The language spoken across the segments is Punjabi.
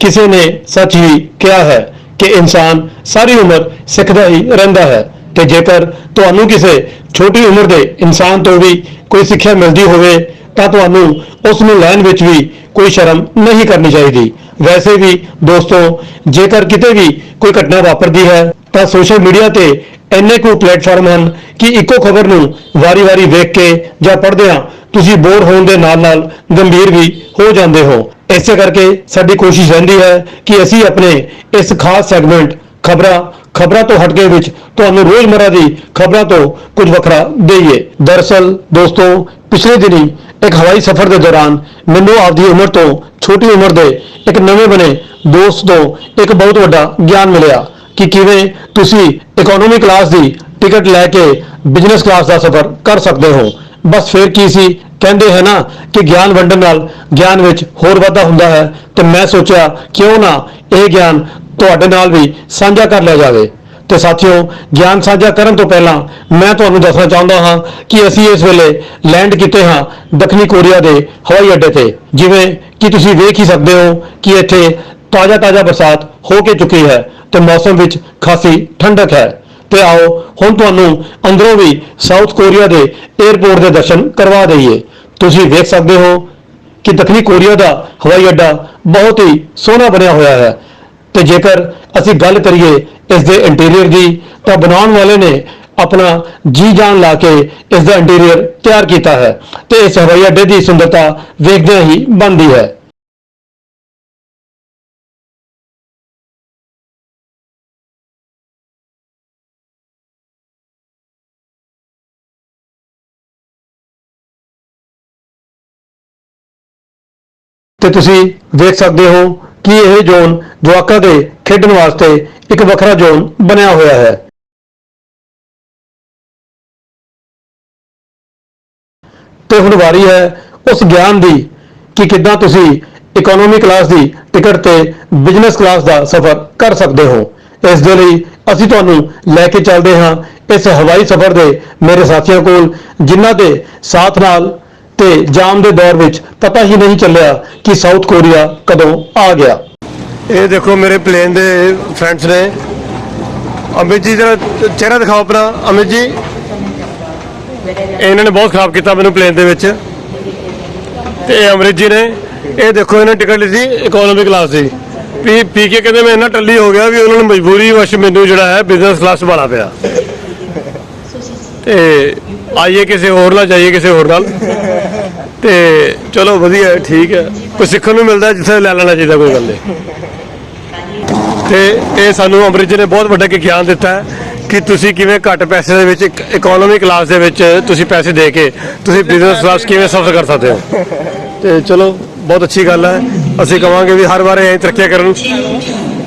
ਕਿਸੇ ਨੇ ਸੱਚ ਹੀ ਕਿਹਾ ਹੈ ਕਿ ਇਨਸਾਨ ਸਾਰੀ ਉਮਰ ਸਿੱਖਦਾ ਹੀ ਰਹਿੰਦਾ ਹੈ ਤੇ ਜੇਕਰ ਤੁਹਾਨੂੰ ਕਿਸੇ ਛੋਟੀ ਉਮਰ ਦੇ ਇਨਸਾਨ ਤੋਂ ਵੀ ਕੋਈ ਸਿੱਖਿਆ ਮਿਲਦੀ ਹੋਵੇ, ਤਾਂ ਤੁਹਾਨੂੰ ਉਸ ਨੂੰ ਲੈਣ ਵਿੱਚ ਵੀ ਕੋਈ ਸ਼ਰਮ ਨਹੀਂ ਕਰਨੀ ਚਾਹੀਦੀ। ਵੈਸੇ ਵੀ ਦੋਸਤੋ, ਜੇਕਰ ਕਿਤੇ ਵੀ ਕੋਈ ਘਟਨਾ ਵਾਪਰਦੀ ਹੈ, ਤਾਂ ਸੋਸ਼ਲ ਮੀਡੀਆ ਤੇ ਇੰਨੇ ਕੁ ਪਲੇਟਫਾਰਮ ਹਨ ਕਿ ਇੱਕੋ ਖਬਰ ਨੂੰ ਵਾਰੀ-ਵਾਰੀ ਵੇਖ ਕੇ ਜਾਂ ਪੜ੍ਹਦਿਆਂ ਤੁਸੀਂ ਬੋਰ ਹੋਣ ਦੇ ਨਾਲ-ਨਾਲ ਗੰਭੀਰ ਵੀ ਹੋ ਜਾਂਦੇ ਹੋ। ਇਸੇ ਕਰਕੇ ਸਾਡੀ ਕੋਸ਼ਿਸ਼ ਰਹਿੰਦੀ ਹੈ ਕਿ ਅਸੀਂ ਆਪਣੇ ਇਸ ਖਾਸ ਸੈਗਮੈਂਟ, ਖਬਰਾਂ ਖਬਰਾਂ ਤੋਂ ਹਟ ਕੇ ਵਿੱਚ ਤੁਹਾਨੂੰ ਰੋਜ਼ਮਰਾ ਦੀ ਖਬਰਾਂ ਤੋਂ ਕੁਝ ਵੱਖਰਾ ਦੇਈਏ। ਦਰਅਸਲ ਦੋਸਤੋ, ਪਿਛਲੇ ਦਿਨੀ ਇੱਕ ਹਵਾਈ ਸਫ਼ਰ ਦੇ ਦੌਰਾਨ ਮੈਨੂੰ ਆਪਦੀ ਉਮਰ ਤੋਂ ਛੋਟੀ ਉਮਰ ਦੇ ਇੱਕ ਨਵੇਂ ਬਣੇ ਦੋਸਤ ਤੋਂ ਇੱਕ ਬਹੁਤ ਵੱਡਾ ਗਿਆਨ ਮਿਲਿਆ ਕਿ ਕਿਵੇਂ ਤੁਸੀਂ ਇਕਨੋਮੀ ਕਲਾਸ ਦੀ ਟਿਕਟ ਲੈ ਕੇ ਬਿਜ਼ਨਸ ਕਲਾਸ ਦਾ ਸਫ਼ਰ ਕਰ ਸਕਦੇ ਹੋ। ਬਸ ਫਿਰ ਕੀ ਸੀ? ਕਹਿੰਦੇ ਹੈ ਨਾ ਕਿ ਗਿਆਨ ਵੰਡਣ ਨਾਲ ਗਿਆਨ ਵਿੱਚ ਹੋਰ ਵਾਧਾ ਹੁੰਦਾ ਹੈ, ਤੇ ਮੈਂ ਸੋਚਿਆ ਕਿਉਂ ਨਾ ਇਹ ਗਿਆਨ ਤੁਹਾਡੇ ਨਾਲ ਵੀ ਸਾਂਝਾ ਕਰ ਲਿਆ ਜਾਵੇ। ਤੇ ਸਾਥੀਓ, ਗਿਆਨ ਸਾਂਝਾ ਕਰਨ ਤੋਂ ਪਹਿਲਾਂ ਮੈਂ ਤੁਹਾਨੂੰ ਦੱਸਣਾ ਚਾਹੁੰਦਾ ਹਾਂ ਕਿ ਅਸੀਂ ਇਸ ਵੇਲੇ ਲੈਂਡ ਕੀਤੇ ਹਾਂ ਦੱਖਣੀ ਕੋਰੀਆ ਦੇ ਹਵਾਈ ਅੱਡੇ ਤੇ। ਜਿਵੇਂ ਕਿ ਤੁਸੀਂ ਵੇਖ ਹੀ ਸਕਦੇ ਹੋ ਕਿ ਇੱਥੇ ਤਾਜ਼ਾ ਤਾਜ਼ਾ ਬਰਸਾਤ ਹੋ ਕੇ ਚੁੱਕੀ ਹੈ ਤੇ ਮੌਸਮ ਵਿੱਚ ਖਾਸੀ ਠੰਡਕ ਹੈ। ਤੇ ਆਓ ਹੁਣ ਤੁਹਾਨੂੰ ਅੰਦਰੋਂ ਵੀ ਸਾਊਥ ਕੋਰੀਆ ਦੇ 에ਅਰਪੋਰਟ ਦੇ ਦਰਸ਼ਨ ਕਰਵਾ ਦਈਏ। ਤੁਸੀਂ ਵੇਖ ਸਕਦੇ ਹੋ ਕਿ ਦੱਖਣੀ ਕੋਰੀਆ ਦਾ ਹਵਾਈ ਅੱਡਾ ਬਹੁਤ ਹੀ ਸੋਹਣਾ ਬਣਿਆ ਹੋਇਆ ਹੈ। ਤੇ ਜੇਕਰ ਅਸੀਂ ਗੱਲ ਕਰੀਏ ਇਸ ਦੇ ਇੰਟੀਰੀਅਰ ਦੀ, ਤਾਂ ਬਣਾਉਣ ਵਾਲੇ ਨੇ ਆਪਣਾ ਜੀ ਜਾਨ ਲਾ ਕੇ ਇਸ ਦਾ ਇੰਟੀਰੀਅਰ ਤਿਆਰ ਕੀਤਾ ਹੈ। ਤੇ ਇਸ ਹਵਾਈ ਅੱਡੇ ਦੀ ਸੁੰਦਰਤਾ ਵੇਖਦਿਆਂ ਹੀ ਬਣਦੀ ਹੈ। ਤੇ ਤੁਸੀਂ ਦੇਖ ਸਕਦੇ ਹੋ ਕਿ ਇਹ ਜ਼ੋਨ ਜਵਾਕਾਂ ਦੇ ਖੇਡਣ ਵਾਸਤੇ ਇੱਕ ਵੱਖਰਾ ਜ਼ੋਨ ਬਣਿਆ ਹੋਇਆ ਹੈ। ਤੇ ਹੁਣ ਵਾਰੀ ਹੈ ਉਸ ਗਿਆਨ ਦੀ ਕਿ ਕਿੱਦਾਂ ਤੁਸੀਂ ਇਕਨੋਮੀ ਕਲਾਸ ਦੀ ਟਿਕਟ ਤੇ ਬਿਜ਼ਨਸ ਕਲਾਸ ਦਾ ਸਫ਼ਰ ਕਰ ਸਕਦੇ ਹੋ। ਇਸ ਦੇ ਲਈ ਅਸੀਂ ਤੁਹਾਨੂੰ ਲੈ ਕੇ ਚੱਲਦੇ ਹਾਂ ਇਸ ਹਵਾਈ ਸਫ਼ਰ ਦੇ ਮੇਰੇ ਸਾਥੀਆਂ ਕੋਲ, ਜਿਨ੍ਹਾਂ ਦੇ ਸਾਥ ਨਾਲ ਤੇ ਜਾਮ ਦੇ ਦੌਰ ਵਿੱਚ ਪਤਾ ਹੀ ਨਹੀਂ ਚੱਲਿਆ ਕਿ ਸਾਊਥ ਕੋਰੀਆ ਕਦੋਂ ਆ ਗਿਆ। ਇਹ ਦੇਖੋ ਮੇਰੇ ਪਲੇਨ ਦੇ ਫਰੈਂਡਸ ਨੇ। ਅਮਿਤ ਜੀ, ਜਰਾ ਚਿਹਰਾ ਦਿਖਾਓ ਆਪਣਾ। ਅਮਿਤ ਜੀ, ਇਹਨਾਂ ਨੇ ਬਹੁਤ ਖਰਾਬ ਕੀਤਾ ਮੈਨੂੰ ਪਲੇਨ ਦੇ ਵਿੱਚ। ਤੇ ਇਹ ਅਮਰਿਤ ਜੀ ਨੇ, ਇਹ ਦੇਖੋ ਇਹਨੇ ਟਿਕਟ ਲਈ ਸੀ ਇਕਨੋਮੀ ਕਲਾਸ ਦੀ। ਪੀ ਪੀ ਕੇ ਕਹਿੰਦੇ ਮੈਂ ਇੰਨਾ ਟੱਲੀ ਹੋ ਗਿਆ ਵੀ ਉਹਨਾਂ ਨੂੰ ਮਜਬੂਰੀ ਵਸ਼ ਮੈਨੂੰ ਜਿਹੜਾ ਹੈ ਬਿਜ਼ਨਸ ਕਲਾਸ ਵਾਲਾ ਪਿਆ। ਤੇ ਆਈਏ ਕਿਸੇ ਹੋਰ ਨਾਲ, ਜਾਈਏ ਕਿਸੇ ਹੋਰ ਨਾਲ। ਤੇ ਚਲੋ ਵਧੀਆ, ਠੀਕ ਹੈ। ਕੋਈ ਸਿੱਖਣ ਨੂੰ ਮਿਲਦਾ, ਜਿੱਥੇ ਲੈ ਲੈਣਾ ਚਾਹੀਦਾ, ਕੋਈ ਗੱਲ ਨਹੀਂ। ਤੇ ਇਹ ਸਾਨੂੰ ਅੰਮ੍ਰਿਤ ਜੀ ਨੇ ਬਹੁਤ ਵੱਡਾ ਇੱਕ ਗਿਆਨ ਦਿੱਤਾ ਹੈ ਕਿ ਤੁਸੀਂ ਕਿਵੇਂ ਘੱਟ ਪੈਸੇ ਦੇ ਵਿੱਚ ਇਕਨੋਮੀ ਕਲਾਸ ਦੇ ਵਿੱਚ ਤੁਸੀਂ ਪੈਸੇ ਦੇ ਕੇ ਤੁਸੀਂ ਬਿਜ਼ਨਸ ਕਲਾਸ ਕਿਵੇਂ ਸਫ਼ਰ ਕਰ ਸਕਦੇ ਹੋ। ਤੇ ਚਲੋ, ਬਹੁਤ ਅੱਛੀ ਗੱਲ ਹੈ। ਅਸੀਂ ਕਵਾਂਗੇ ਵੀ ਹਰ ਵਾਰ ਐਂ ਤਰੱਕੀ ਕਰਨ।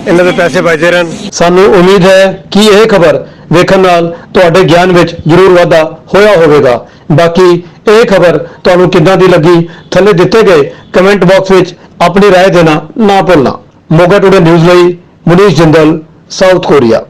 ਇਹਨਾਂ ਦੇ ਪੈਸੇ ਬਚਦੇ ਰਹਿਣ। ਸਾਨੂੰ ਉਮੀਦ ਹੈ ਕਿ ਇਹ ਖਬਰ ਵੇਖਣ ਨਾਲ ਤੁਹਾਡੇ ਗਿਆਨ ਵਿੱਚ ਜ਼ਰੂਰ ਵਾਧਾ ਹੋਇਆ ਹੋਵੇਗਾ। ਬਾਕੀ ਇਹ ਖਬਰ ਤੁਹਾਨੂੰ ਕਿੱਦਾਂ ਦੀ ਲੱਗੀ ਥੱਲੇ ਦਿੱਤੇ ਗਏ ਕਮੈਂਟ ਬਾਕਸ ਵਿੱਚ ਆਪਣੀ رائے ਦੇਣਾ ਨਾ ਭੁੱਲਣਾ ਮੋਗਾ ਟੁਡੇ ਨਿਊਜ਼ ਲਈ ਮੁਨੀਸ਼ ਜਿੰਦਲ ਸਾਊਥ ਕੋਰੀਆ